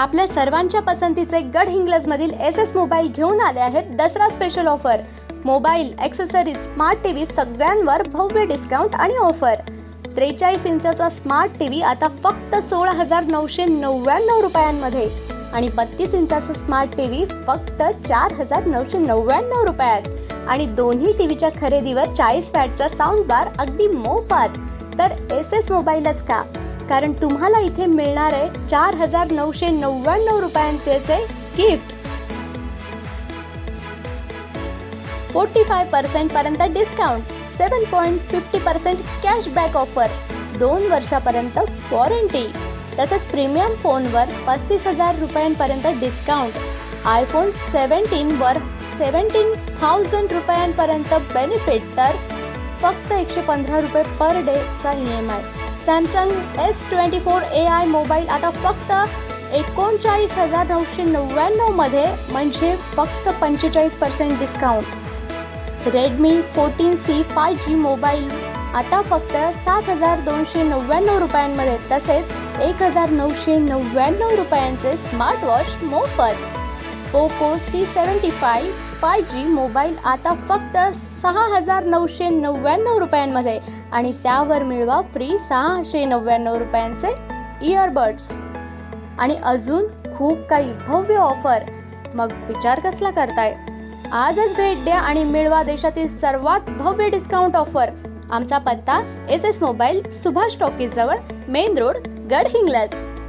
आपल्या सर्वांच्या पसंतीचे गड हिंग्लजमधील एस एस मोबाईल घेऊन आले आहेत Dasara special offer mobile accessories smart T V सगळ्यांवर भव्य डिस्काउंट आणि ऑफर त्रेचाळीस इंचाचा स्मार्ट टी व्ही आता फक्त सोळा हजार नऊशे नव्याण्णव रुपयांमध्ये. आणि बत्तीस इंचाचा स्मार्ट टी व्ही फक्त चार हजार नऊशे नव्याण्णव रुपयात. आणि दोन्ही टी व्हीच्या खरेदीवर चाळीस वॅटचा साऊंड बार अगदी मोफत. तर एस एस मोबाईलच का? कारण तुम्हाला इथे मिळणार आहे चार हजार नऊशे नव्याण्णव रुपयांचे गिफ्ट फोर्टी फाय पर्सेंट पर्यंत discount seven point fifty percent cashback offer दोन वर्षापर्यंत वॉरंटी तसेच प्रीमियम फोनवर पस्तीस हजार रुपयांपर्यंत डिस्काउंट आयफोन सेवन्टीनवर सेवन्टीन थाउजंड रुपयांपर्यंत बेनिफिट तर फक्त एकशे पंधरा रुपये per डेचा E M I Samsung S twenty four A I mobile आता फक्त एकोणचाळीस हजार नऊशे नव्याण्णवमध्ये म्हणजे फक्त पंचेचाळीस percent discount Redmi fourteen C five G mobile आता फक्त सात हजार दोनशे नव्याण्णव रुपयांमध्ये तसेच एक हजार नऊशे नव्याण्णव रुपयांचे स्मार्ट वॉच मोफत. Poco C seventy five five G mobile आता फक्त सहा हजार नऊशे नव्याण्णव रुपयांमध्ये आणि त्यावर मिळवा फ्री सहाशे नव्याण्णव रुपयांचे इयरबड्स आणि अजून खूप काही भव्य ऑफर मग विचार कसला करताय? आजच भेट द्या आणि मिळवा देशातील सर्वात भव्य डिस्काउंट ऑफर आमचा पत्ता एस एस मोबाईल सुभाष टॉकीजवळ मेन रोड गडहिंग्लज